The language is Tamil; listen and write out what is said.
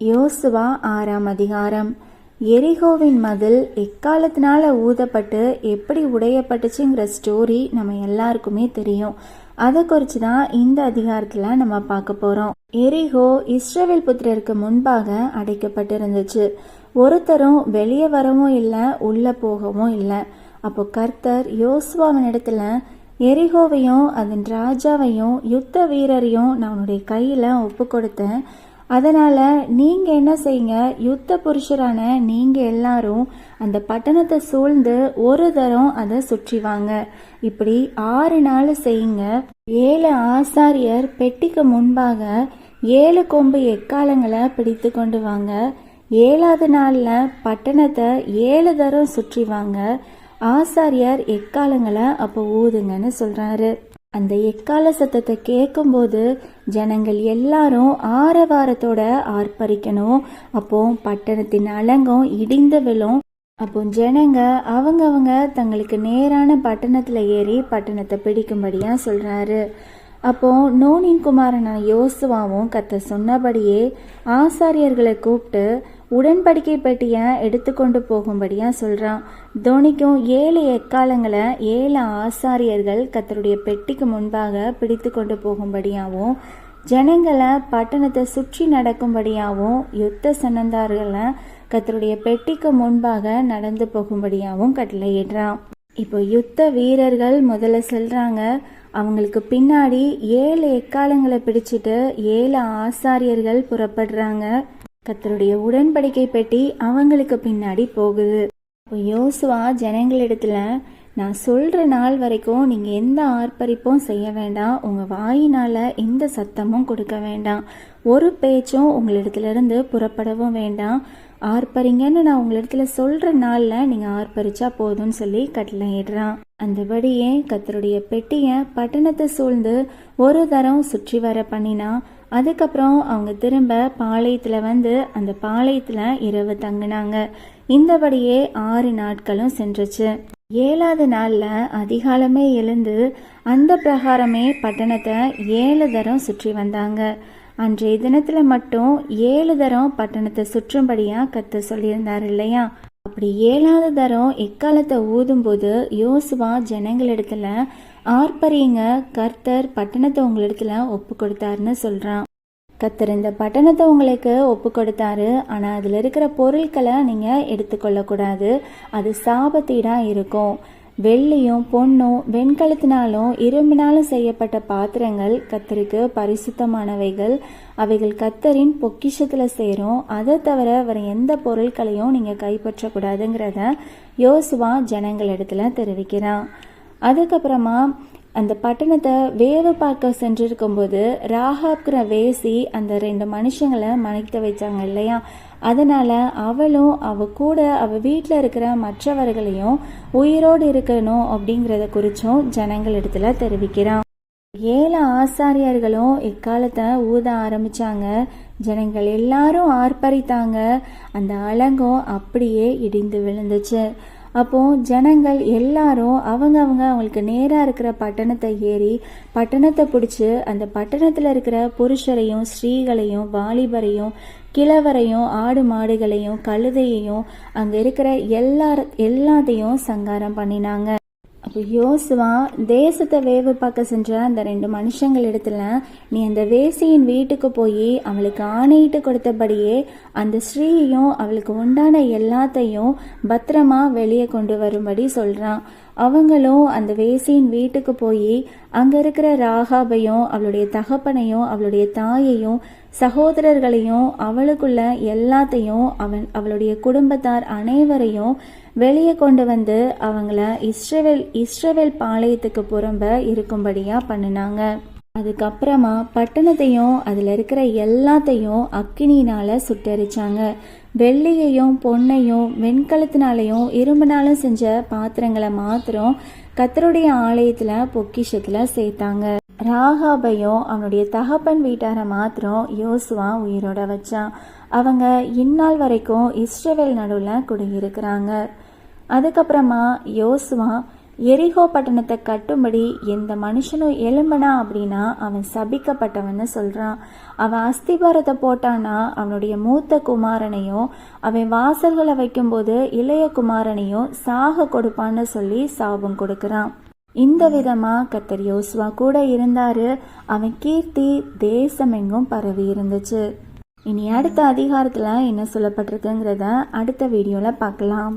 யோசுவா ஆறாம் அதிகாரம். எரிகோவின் மதில் எக்காலத்தினால ஊதப்பட்டு எப்படி உடையப்பட்டுச்சுங்கிற ஸ்டோரி நம்ம எல்லாருக்குமே தெரியும். அதை குறித்து தான் இந்த அதிகாரத்தில் நம்ம பார்க்க போகிறோம் எரிகோ இஸ்ரேவேல் புத்திரருக்கு முன்பாக அடைக்கப்பட்டிருந்துச்சு. ஒருத்தரும் வெளியே வரவும் இல்லை உள்ளே போகவும் இல்லை. அப்போ கர்த்தர் யோசுவாவின் இடத்துல எரிகோவையும் அதன் ராஜாவையும் யுத்த வீரரையும் நான் உன்னுடைய கையில் ஒப்பு கொடுத்தேன் அதனால் நீங்கள் என்ன செய்யுங்க யுத்த புருஷரான நீங்கள் எல்லாரும் அந்த பட்டணத்தை சூழ்ந்து ஒரு தரம் அதை சுற்றி வாங்க. இப்படி ஆறு நாள் செய்யுங்க. ஏழு ஆசாரியர் பெட்டிக்கு முன்பாக ஏழு கொம்பு எக்காலங்களை பிடித்து கொண்டு வாங்க. ஏழாவது நாளில் பட்டணத்தை ஏழு தரம் சுற்றி வாங்க. ஆசாரியர் எக்காலங்களை அப்போ ஊதுங்கன்னு சொல்கிறாரு அந்த எக்கால சத்தத்தை கேட்கும்போது ஜனங்கள் எல்லாரும் ஆரவாரத்தோட ஆர்ப்பரிக்கணும். அப்போ பட்டணத்தின் அலங்கம் இடிந்து விழும். அப்போ ஜனங்க அவங்கவங்க தங்களுக்கு நேரான பட்டணத்துல ஏறி பட்டணத்தை பிடிக்கும்படியா சொல்றாரு. அப்போ நோனின் குமாரனான யோசுவாவும் கத்த சொன்னபடியே ஆசாரியர்களை கூப்பிட்டு உடன்படிக்கை பெட்டியை எடுத்துக்கொண்டு போகும்படியா சொல்றான். தோனிக்கும் ஏழு எக்காலங்களை ஏழு ஆசாரியர்கள் கத்தருடைய பெட்டிக்கு முன்பாக பிடித்து கொண்டு போகும்படியாவும் ஜனங்களை பட்டணத்தை சுற்றி நடக்கும்படியாவும் யுத்த சன்னந்தார்களை கத்தருடைய பெட்டிக்கு முன்பாக நடந்து போகும்படியாவும் கட்டளையிடுறான் இப்போ யுத்த வீரர்கள் முதல்ல செல்றாங்க அவங்களுக்கு பின்னாடி ஏழு எக்காலங்களை பிடிச்சிட்டு ஏழு ஆசாரியர்கள் புறப்படுறாங்க. கத்தருடைய உடன்படிக்கை பெட்டி அவங்களுக்கு பின்னாடி போகுது. இப்போ யோசுவா ஜனங்களிடத்துல நான் சொல்ற நாள் வரைக்கும் நீங்க எந்த ஆர்ப்பரிப்பும் செய்ய வேண்டாம். உங்க வாயினால எந்த சத்தமும் கொடுக்க வேண்டாம். ஒரு பேச்சும் உங்களிடத்துலேருந்து புறப்படவும் வேண்டாம். ஆர்ப்பரிங்கன்னு நான் உங்களிடத்துல சொல்கிற நாளில் நீங்கள் ஆர்ப்பரிச்சா போதும்னு சொல்லி கட்டளையிடுறான் அந்தபடியே கத்தருடைய பெட்டியை பட்டணத்தை சூழ்ந்து ஒரு தரம் சுற்றி வர பண்ணினா அதுக்கப்புறம் அவங்க திரும்ப பாளையத்தில் வந்து அந்த பாளையத்தில் இரவு தங்கினாங்க. இந்தபடியே ஆறு நாட்களும் சென்றுச்சு. ஏழாவது நாளில் அதிகாலமே எழுந்து அந்த பிரகாரமே பட்டணத்தை ஏழு தரம் சுற்றி வந்தாங்க. அன்றைய தினத்தில் மட்டும் ஏழு தரம் பட்டணத்தை சுற்றும்படியாக கத்த சொல்லியிருந்தார் இல்லையா? அப்படி ஏழாவது தரம் எக்காலத்தை ஊதும்போது யோசுவா ஜனங்களிடத்துல ஆர்ப்பரிங்க கர்த்தர் பட்டணத்தை உங்களிடத்துல ஒப்பு கொடுத்தாருன்னு சொல்றான். கத்தர் இந்த பட்டணத்தை உங்களுக்கு ஒப்பு கொடுத்தாரு ஆனால் அதில் இருக்கிற பொருட்களை நீங்கள் எடுத்துக்கொள்ளக்கூடாது. அது சாபத்தீடாக இருக்கும். வெள்ளியும் பொன்னும் வெண்கலத்தினாலும் இரும்பினாலும் செய்யப்பட்ட பாத்திரங்கள் கத்தருக்கு பரிசுத்தமானவைகள். அவைகள் கத்தரின் பொக்கிஷத்தில் சேரும். அதை தவிர வேறு எந்த பொருட்களையும் நீங்கள் கைப்பற்றக்கூடாதுங்கிறத யோசுவா ஜனங்களிடத்துல தெரிவிக்கிறான். அதுக்கப்புறமா அந்த பட்டணத்தை வேவு பார்க்க சென்றிருக்கும்போது ராகாப்கிற வேசி அந்த ரெண்டு மனுஷங்களை மனைத்து வச்சாங்க இல்லையா? அதனால் அவளும் அவ கூட அவ வீட்டில் இருக்கிற மற்றவர்களையும் உயிரோடு இருக்கணும் அப்படிங்கிறத குறித்தும் ஜனங்களிடத்துல தெரிவிக்கிறான். ஏழு ஆசாரியர்களும் இக்காலத்தை ஊத ஆரம்பிச்சாங்க. ஜனங்கள் எல்லாரும் ஆர்ப்பரித்தாங்க. அந்த அலங்கம் அப்படியே இடிந்து விழுந்துச்சு. அப்போ ஜனங்கள் எல்லாரும் அவங்க அவங்க அவங்களுக்கு நேராக இருக்கிற பட்டணத்தை ஏறி பட்டணத்தை பிடிச்சி அந்த பட்டணத்தில் இருக்கிற புருஷரையும் ஸ்ரீகளையும் வாலிபரையும் கிழவரையும் ஆடு மாடுகளையும் கழுதையையும் அங்கே இருக்கிற எல்லா எல்லாத்தையும் சங்காரம் பண்ணினாங்க. அப்போ யோசுவா தேசத்தை வேவு பார்க்க சென்ற அந்த ரெண்டு மனுஷங்கள் இடத்துல நீ அந்த வேசியின் வீட்டுக்கு போய் அவளுக்கு ஆணையிட்டு கொடுத்தபடியே அந்த ஸ்ரீயையும் அவளுக்கு உண்டான எல்லாத்தையும் பத்திரமா வெளியே கொண்டு வரும்படி சொல்றான். அவங்களும் அந்த வேசியின் வீட்டுக்கு போய் அங்க இருக்கிற ராகாபையும் அவளுடைய தகப்பனையும் அவளுடைய தாயையும் சகோதரர்களையும் அவளுக்குள்ள எல்லாத்தையும் அவன் அவளுடைய குடும்பத்தார் அனைவரையும் வெளியே கொண்டு வந்து அவங்கள இஸ்ரவேல் இஸ்ரவேல் பாளையத்துக்கு புறம்ப இருக்கும்படியா பண்ணினாங்க. அதுக்கப்புறமா பட்டணத்தையும் அதில் இருக்கிற எல்லாத்தையும் அக்கினியினால் சுட்டரிச்சாங்க. வெள்ளியையும் பொன்னையும் வெண்கலத்தினாலையும் இரும்புனாலும் செஞ்ச பாத்திரங்களை மாத்திரம் கத்தருடைய ஆலயத்தில் பொக்கிஷத்தில் சேர்த்தாங்க. ராகாபையும் அவனுடைய தகப்பன் வீட்டாரை மாத்திரம் யோசுவா உயிரோட வச்சான் அவங்க இந்நாள் வரைக்கும் இஸ்ரவேல் நடுவில் குடியிருக்கிறாங்க. அதுக்கப்புறமா யோசுவா எரிகோ பட்டணத்தை கட்டும்படி எந்த மனுஷனும் எலும்பனா அப்படின்னா அவன் சபிக்கப்பட்டவன்னு சொல்றான். அவன் அஸ்திபாரத்தை போட்டானா அவனுடைய மூத்த குமாரனையும் அவன் வாசல்களை வைக்கும்போது இளைய குமாரனையும் சாக கொடுப்பான்னு சொல்லி சாபம் கொடுக்கறான். இந்த விதமா கத்தர் யோசுவா கூட இருந்தாரு. அவன் கீர்த்தி தேசமெங்கும் பரவி இருந்துச்சு. இனி அடுத்த அதிகாரத்துல என்ன சொல்லப்பட்டிருக்குங்கிறத அடுத்த வீடியோல பார்க்கலாம்.